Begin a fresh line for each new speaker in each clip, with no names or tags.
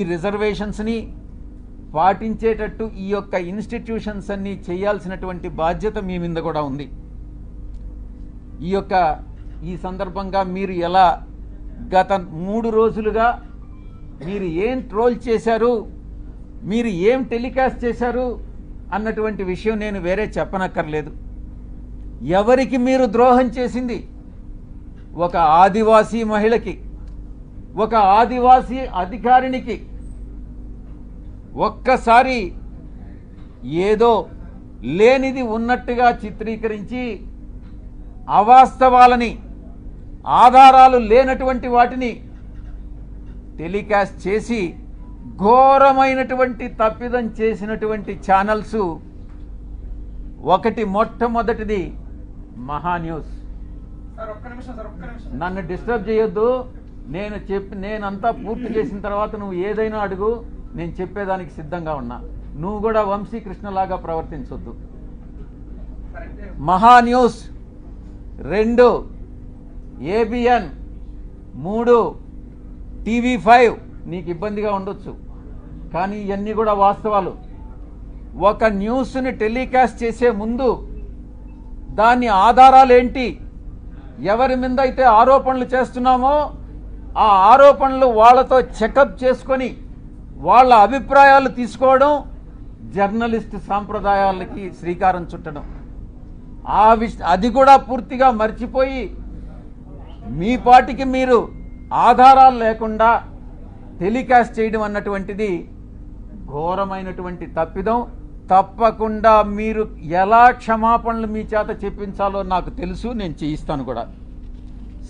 ఈ రిజర్వేషన్స్ని పాటించేటట్టు ఈ యొక్క ఇన్స్టిట్యూషన్స్ అన్ని చేయాల్సినటువంటి బాధ్యత మీ మీద కూడా ఉంది. ఈ యొక్క ఈ సందర్భంగా మీరు ఎలా గత మూడు రోజులుగా మీరు ఏం ట్రోల్ చేశారు మీరు ఏం టెలికాస్ట్ చేశారు అన్నటువంటి విషయం నేను వేరే చెప్పనక్కర్లేదు. ఎవరికి మీరు ద్రోహం చేసింది? ఒక ఆదివాసీ మహిళకి ఒక ఆదివాసీ అధికారినికి ఒక్కసారి ఏదో లేనిది ఉన్నట్టుగా చిత్రీకరించి అవాస్తవాలని ఆధారాలు లేనటువంటి వాటిని టెలికాస్ట్ చేసి ఘోరమైనటువంటి తప్పిదం చేసినటువంటి ఛానల్స్ ఒకటి మొట్టమొదటిది మహా న్యూస్. నన్ను డిస్టర్బ్ చేయొద్దు. నేను చెప్పి నేనంతా పూర్తి చేసిన తర్వాత నువ్వు ఏదైనా అడుగు. నేను చెప్పేదానికి సిద్ధంగా ఉన్నా. నువ్వు కూడా వంశీకృష్ణలాగా ప్రవర్తించొద్దు.
సార్
మహా న్యూస్ రెండు ఏబిఎన్ మూడు టీవీ ఫైవ్ నీకు ఇబ్బందిగా ఉండొచ్చు. కానీ ఇవన్నీ కూడా వాస్తవాలు. ఒక న్యూస్ని టెలికాస్ట్ చేసే ముందు దాని ఆధారాలు ఏంటి ఎవరి మీద అయితే ఆరోపణలు చేస్తున్నామో ఆ ఆరోపణలు వాళ్ళతో చెకప్ చేసుకొని వాళ్ళ అభిప్రాయాలు తీసుకోవడం జర్నలిస్ట్ సాంప్రదాయాలకి శ్రీకారం చుట్టడం. ఆ విష అది కూడా పూర్తిగా మర్చిపోయి మీ పాటికి మీరు ఆధారాలు లేకుండా టెలికాస్ట్ చేయడం అన్నటువంటిది ఘోరమైనటువంటి తప్పిదం. తప్పకుండా మీరు ఎలా క్షమాపణలు మీ చేత చెప్పించాలో నాకు తెలుసు నేను చేయిస్తాను కూడా.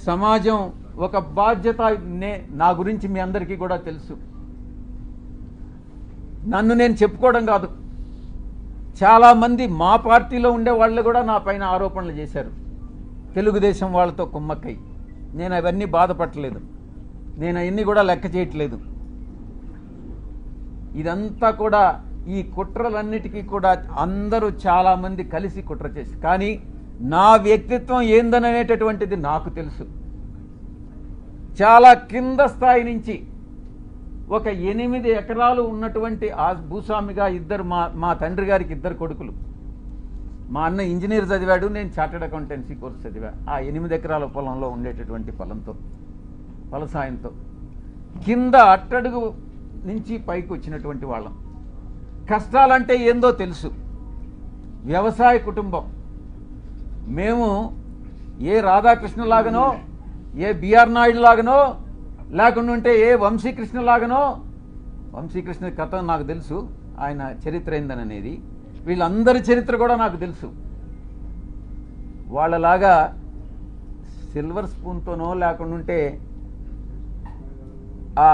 సమాజం ఒక బాధ్యత నే నా గురించి మీ అందరికీ కూడా తెలుసు. నన్ను నేను చెప్పుకోవడం కాదు. చాలామంది మా పార్టీలో ఉండే వాళ్ళు కూడా నా పైన ఆరోపణలు చేశారు. తెలుగుదేశం వాళ్ళతో కుమ్మక్కై. నేను అవన్నీ బాధపడలేదు. నేను అవన్నీ కూడా లెక్క చేయట్లేదు. ఇదంతా కూడా ఈ కుట్రలన్నిటికీ కూడా అందరూ చాలామంది కలిసి కుట్ర చేసి కానీ నా వ్యక్తిత్వం ఏందననేటటువంటిది నాకు తెలుసు. చాలా కింద స్థాయి నుంచి ఒక ఎనిమిది ఎకరాలు ఉన్నటువంటి ఆ భూస్వామిగా ఇద్దరు మా మా తండ్రి గారికి ఇద్దరు కొడుకులు. మా అన్న ఇంజనీర్ చదివాడు నేను చార్టెడ్ అకౌంటెన్సీ కోర్స్ చదివా. ఆ ఎనిమిది ఎకరాల పొలంలో ఉండేటటువంటి పొలంతో ఫలసాయంతో కింద అట్టడుగు నుంచి పైకి వచ్చినటువంటి వాళ్ళం. కష్టాలంటే ఏందో తెలుసు. వ్యవసాయ కుటుంబం. మేము ఏ రాధాకృష్ణ లాగనో ఏ బిఆర్ నాయుడు లాగనో లేకుండా ఉంటే ఏ వంశీకృష్ణ లాగనో వంశీకృష్ణ కథ నాకు తెలుసు ఆయన చరిత్ర ఏందననేది. వీళ్ళందరి చరిత్ర కూడా నాకు తెలుసు. వాళ్ళలాగా సిల్వర్ స్పూన్తోనో లేకుండా ఉంటే ఆ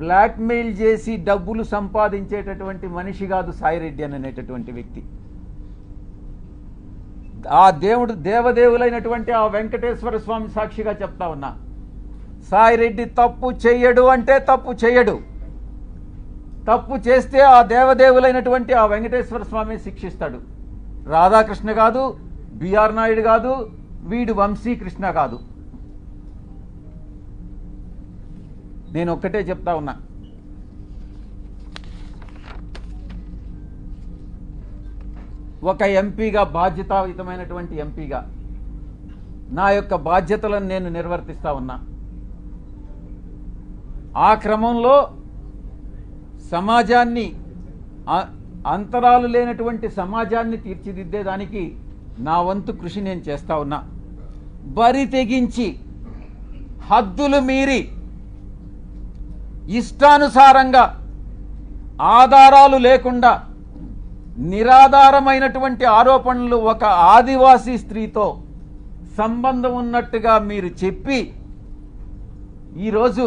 బ్లాక్మెయిల్ చేసి డబ్బులు సంపాదించేటటువంటి మనిషి కాదు సాయిరెడ్డి అని అనేటటువంటి వ్యక్తి. ఆ దేవుడు దేవదేవులైనటువంటి ఆ వెంకటేశ్వర స్వామి సాక్షిగా చెప్తా ఉన్నా. సాయిరెడ్డి తప్పు చెయ్యడు అంటే తప్పు చెయ్యడు. తప్పు చేస్తే ఆ దేవదేవులైనటువంటి ఆ వెంకటేశ్వర స్వామి శిక్షిస్తాడు. రాధాకృష్ణ కాదు బిఆర్ నాయుడు కాదు వీడు వంశీకృష్ణ కాదు. నేను ఒక్కటే చెప్తా ఉన్నా. ఒక ఎంపీగా బాధ్యతాయుతమైనటువంటి ఎంపీగా నా యొక్క బాధ్యతలను నేను నిర్వర్తిస్తా ఉన్నా. ఆ క్రమంలో సమాజాన్ని అంతరాలు లేనటువంటి సమాజాన్ని తీర్చిదిద్దేదానికి నా వంతు కృషి నేను చేస్తా ఉన్నా. బరి తెగించి హద్దులు మీరి ఇష్టానుసారంగా ఆధారాలు లేకుండా నిరాధారమైనటువంటి ఆరోపణలు ఒక ఆదివాసీ స్త్రీతో సంబంధం ఉన్నట్టుగా మీరు చెప్పి ఈరోజు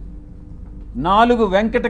నాలుగు వెంకట